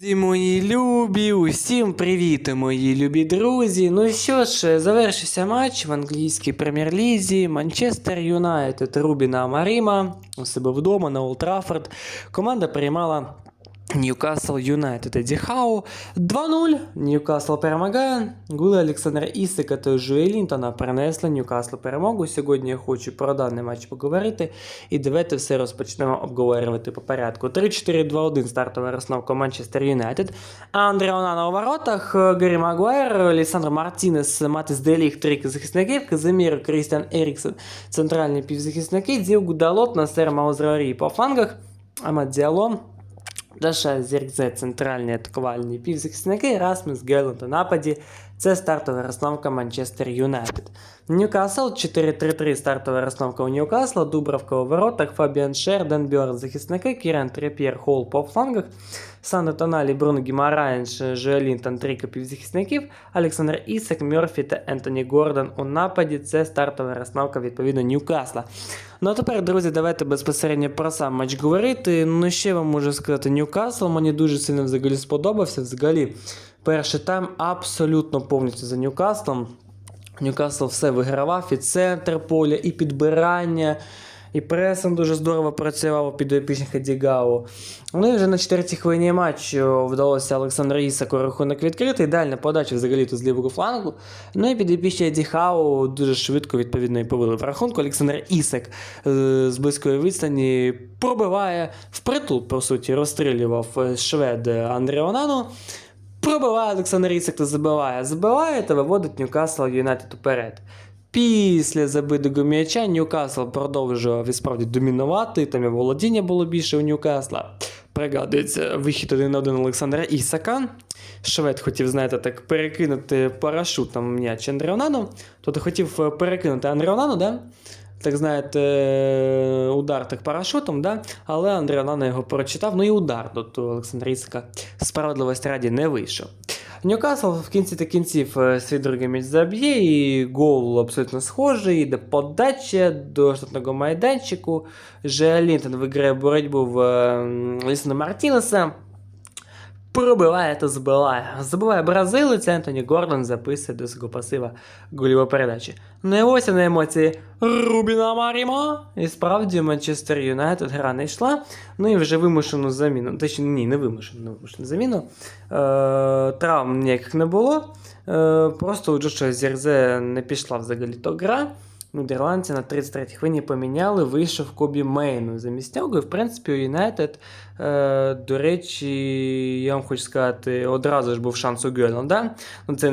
Друзі мої любі, усім привіт, мої любі друзі. Ну що ж, завершився матч в англійській прем'єр-лізі. Манчестер Юнайтед Рубіна Маріма у себе вдома на Олд Траффорд. Команда приймала Ньюкасл Юнайтед Еді Хау 2-0. Ньюкасл перемагає. Гули Олександра Ісика та Жує Лінтона принесли Ньюкаслу перемогу. Сьогодні я хочу про даний матч поговорити. І давайте все розпочнемо обговорювати по порядку. 3-4-2-1 стартова розстановка Манчестер Юнайтед. Андре Онана у воротах, Гаррі Магуайр, Лісандро Мартінес, Матис Деліх, трійки захисників, Казимір, Крістіан Еріксон, центральні півзахисники, Діогу Далот, Насер Маузрарі по флангах, Амад Діалон, Даша Зіркзе центральні атакувальні півзахисники, Расмус Геланд у нападі. Це стартова розстановка Манчестер Юнайтед. Ньюкасл 4-3-3 стартова розстановка у Ньюкасла, Дубравка у воротах, Фабіан Шер, Ден Бьорн захисники, Кірен Треп'єр, Холл по флангах, Санде Тоналі, Бруно Гімараєнш, Жоелінтон, трійка півзахисників, Олександр Ісак, Мьорфі та Ентоні Гордон у нападі. Це стартова розстановка відповідно Ньюкасла. Ну а тепер, друзі, давайте безпосередньо про сам матч говорити. Ну, ще вам можу сказати, Ньюкасл мені дуже сильно взагалі сподобався. Взагалі, перший тайм абсолютно повністю за Ньюкаслом. Ньюкасл все вигравав, і центр поля, і підбирання, і пресом дуже здорово працював у підопічних Дігау. Ну і вже на четвертій хвилині матчу вдалося Олександру Ісаку рахунок відкрити. Ідеальна подача взагалі тут з лівого флангу. Ну і підопічні Діхау дуже швидко відповідно і повели в рахунку. Олександр Ісак е, з близької відстані пробиває впритул, по суті, розстрілював е, швед Андре Онану. Пробиває Олександр Ісак та забиває. Забиває та виводить Ньюкасл Юнайтед уперед. Після забитого м'яча Ньюкасл продовжував і справді домінувати, там і володіння було більше у Ньюкасла. Пригадується вихід один на один Олександра Ісака. Швед хотів, знаєте, так перекинути парашутом м'яч Андреонану. Тобто хотів е, перекинути Андре Онану, да? Так знаєте, е, удар так парашутом, да? але Андрій Онана його прочитав. Ну і удар до того Олександра справедливості раді не вийшов. Ньюкасл в кінці та кінців е, свій другий м'яч заб'є, і гол абсолютно схожий, йде подача до штатного майданчику. Же Лінтон виграє боротьбу в Лісона Мартінеса. Пробиває та збиває. Забиває бразилець, Ентоні Гордон записує до пасива голіву передачі. Ну і ось на емоції Рубіна Маріма. І справді Манчестер Юнайтед гра не йшла. Ну і вже вимушену заміну. Точно ні, не вимушену, не вимушену заміну. Е, травм ніяких не було. Е, просто у Джоша Зірзе не пішла взагалі то гра. Нідерландці на 33-й хвилині поміняли, вийшов Кобі Мейну замість нього. І, в принципі, у Юнайтед, е, до речі, я вам хочу сказати, одразу ж був шанс у Геланда. Ну, це,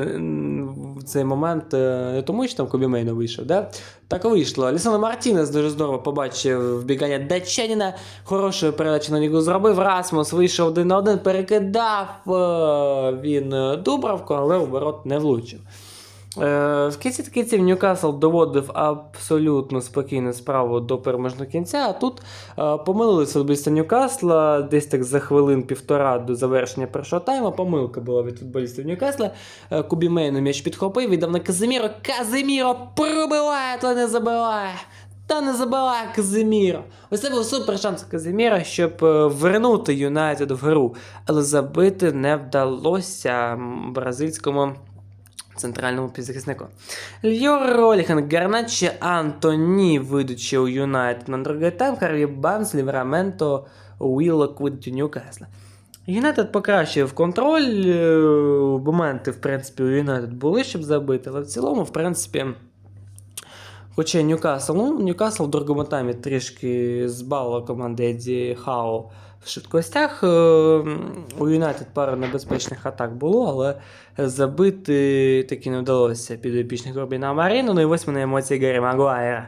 в цей момент е, не тому, що там Кобі Мейну вийшов, да? так вийшло. Лісано Мартінес дуже здорово побачив вбігання датчанина. Хорошу передачу на нього зробив. Расмус вийшов один на один, перекидав е, він е, Дубравку, але у ворот не влучив. Е, В кінці кінців Ньюкасл доводив абсолютно спокійну справу до переможного кінця, а тут е, помилилися футболісти Ньюкасла десь так за хвилин-півтора до завершення першого тайму. Помилка була від футболістів Ньюкасла. Е, Кубі Мейну м'яч підхопив, віддав на Казиміро. Казиміро пробиває, то не забиває. Та не забиває Казиміро. Ось це був супер шанс Казиміра, щоб вернути Юнайтед в гру. Але забити не вдалося бразильському центральному півзахиснику. Льор Роліхан, Гарначе Антоні вийдучи у Юнайтед на другий тайм, Харві Банс, Лівраменто, Уіллок вийдуть Ньюкасла. Юнайтед покращив контроль. е, Моменти, в принципі, у Юнайтед були, щоб забити, але в цілому, в принципі. Хоча Ньюкасл, ну, Ньюкасл в другому таймі трішки збала команда Еді Хау в швидкостях. Е, У Юнайтед пару небезпечних атак було, але забити таки не вдалося під епічних Робіна Маріну. Ну і ось вони емоції Гаррі Магуайра.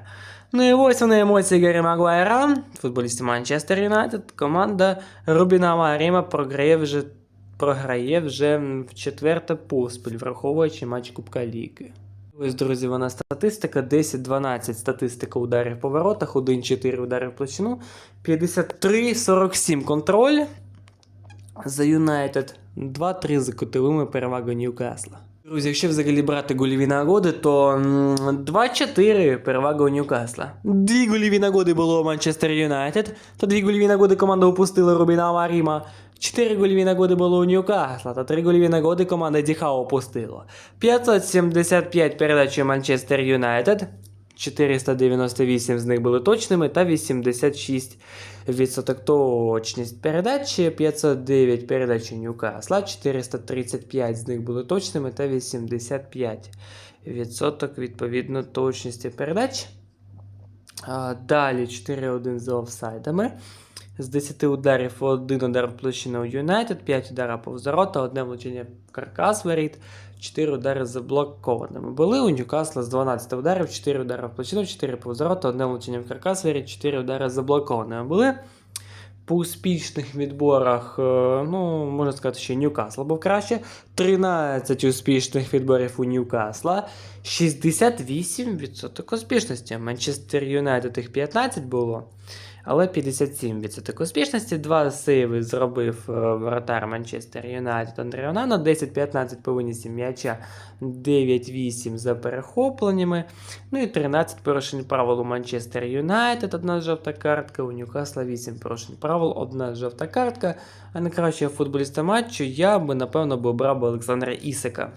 Ну і ось вони емоції Гаррі Магуайра, футболісти Манчестер Юнайтед. Команда Рубіна Маріма програє вже, програє вже в четверте поспіль, враховуючи матч Кубка Ліги. Ось, друзі, вона статистика. 10-12 статистика ударів по воротах, 1-4 удари в площину, 53-47 контроль за Юнайтед, 2-3 за кутовими перевагою Ньюкасла. Друзі, якщо взагалі брати гольові нагоди, то 2-4 перевага у Ньюкасла. Дві гольові нагоди було у Манчестер Юнайтед, та дві гольові нагоди команда упустила Рубіна Маріма. 4 гольові нагоди було у Ньюкасла та 3 гольові нагоди команда Діхау опустила. 575 передач у Манчестер Юнайтед. 498 з них були точними та 86% точність передачі, 509 передач у Ньюкасла, 435 з них були точними та 85% відповідно точності передач. Далі 4-1 за офсайдами. З 10 ударів один удар в площину у Юнайтед, 5 ударів повз ворота, одне влучення в каркас воріт, 4 удари заблокованими. Були у Ньюкасла з 12 ударів, 4 удари в площину, 4 повз ворота, одне влучення в каркас воріт, 4 удари заблокованими. Були по успішних відборах, е, ну, можна сказати, що Ньюкасл був краще. 13 успішних відборів у Ньюкасла, 68% успішності. Манчестер Юнайтед їх 15 було, але 57% успішності. Два сейви зробив е, воротар Манчестер Юнайтед Андрій Онана, 10-15 по винісі м'яча, 9-8 за перехопленнями. Ну і 13 порушень правил у Манчестер Юнайтед, одна жовта картка, у Ньюкасла 8 порушень правил, одна жовта картка. А найкращого футболіста матчу я би, напевно, обрав Олександра Ісика,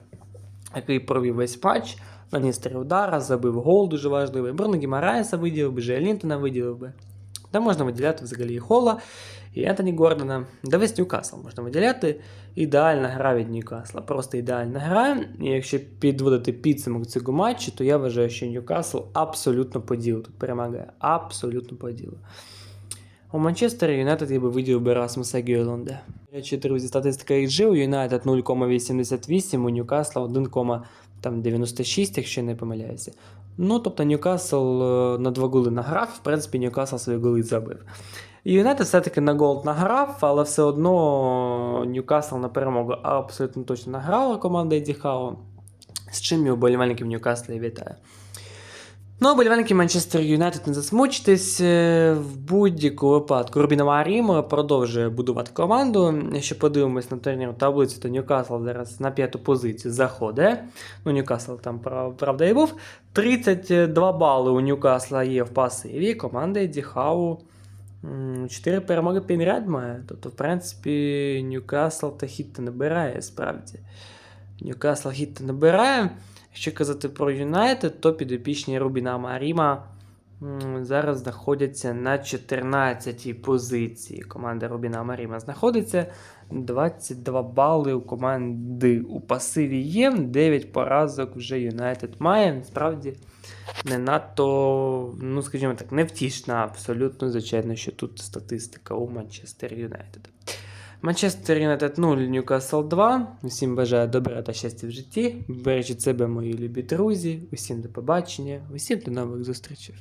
який провів весь матч, наніс три удара, забив гол дуже важливий. Бруно Гімараєса виділив би, Жея Лінтона виділив би. Та можна виділяти взагалі і Холла, і Ентоні Гордона. Да весь Ньюкасл можна виділяти. Ідеальна гра від Ньюкасла. Просто ідеальна гра. І якщо підводити підсумок цього матчу, то я вважаю, що Ньюкасл абсолютно по ділу тут перемагає. Абсолютно по ділу. У Манчестера Юнайтед я би виділив би Расмуса Гейлунда. Речі, друзі, статистика XG у Юнайтед 0,88, у Ньюкасла 1,96, якщо не помиляюся. Ну, тобто Ньюкасл е, на два голи награв, в принципі, Ньюкасл свої голи забив. Юнайтед все-таки на гол награв, але все одно Ньюкасл на перемогу абсолютно точно награла команда Еді. З чим і вболівальників Ньюкасла вітаю. Ну, вболівальники Манчестер Юнайтед не засмучитесь. е, В будь-якому випадку Рубінова Ріма продовжує будувати команду. Якщо подивимось на турнірну таблицю, то Ньюкасл зараз на п'яту позицію заходить. Ну, Ньюкасл там правда і був. 32 бали у Ньюкасла є в пасиві. Команда Еді Хау 4 перемоги підряд має. Тобто, в принципі, Ньюкасл та хіт набирає справді. Ньюкасл хіт набирає. Якщо казати про Юнайтед, то підопічні Рубіна Маріма зараз знаходяться на 14-й позиції. Команда Рубіна Маріма знаходиться. 22 бали у команди у пасиві є. 9 поразок вже Юнайтед має. Насправді не надто, ну скажімо так, невтішна абсолютно. Звичайно, що тут статистика у Манчестер Юнайтед. Манчестер Юнайтед 0, Ньюкасл 2. Усім бажаю добра та щастя в житті. Бережіть себе, мої любі друзі. Усім до побачення, усім до нових зустрічей.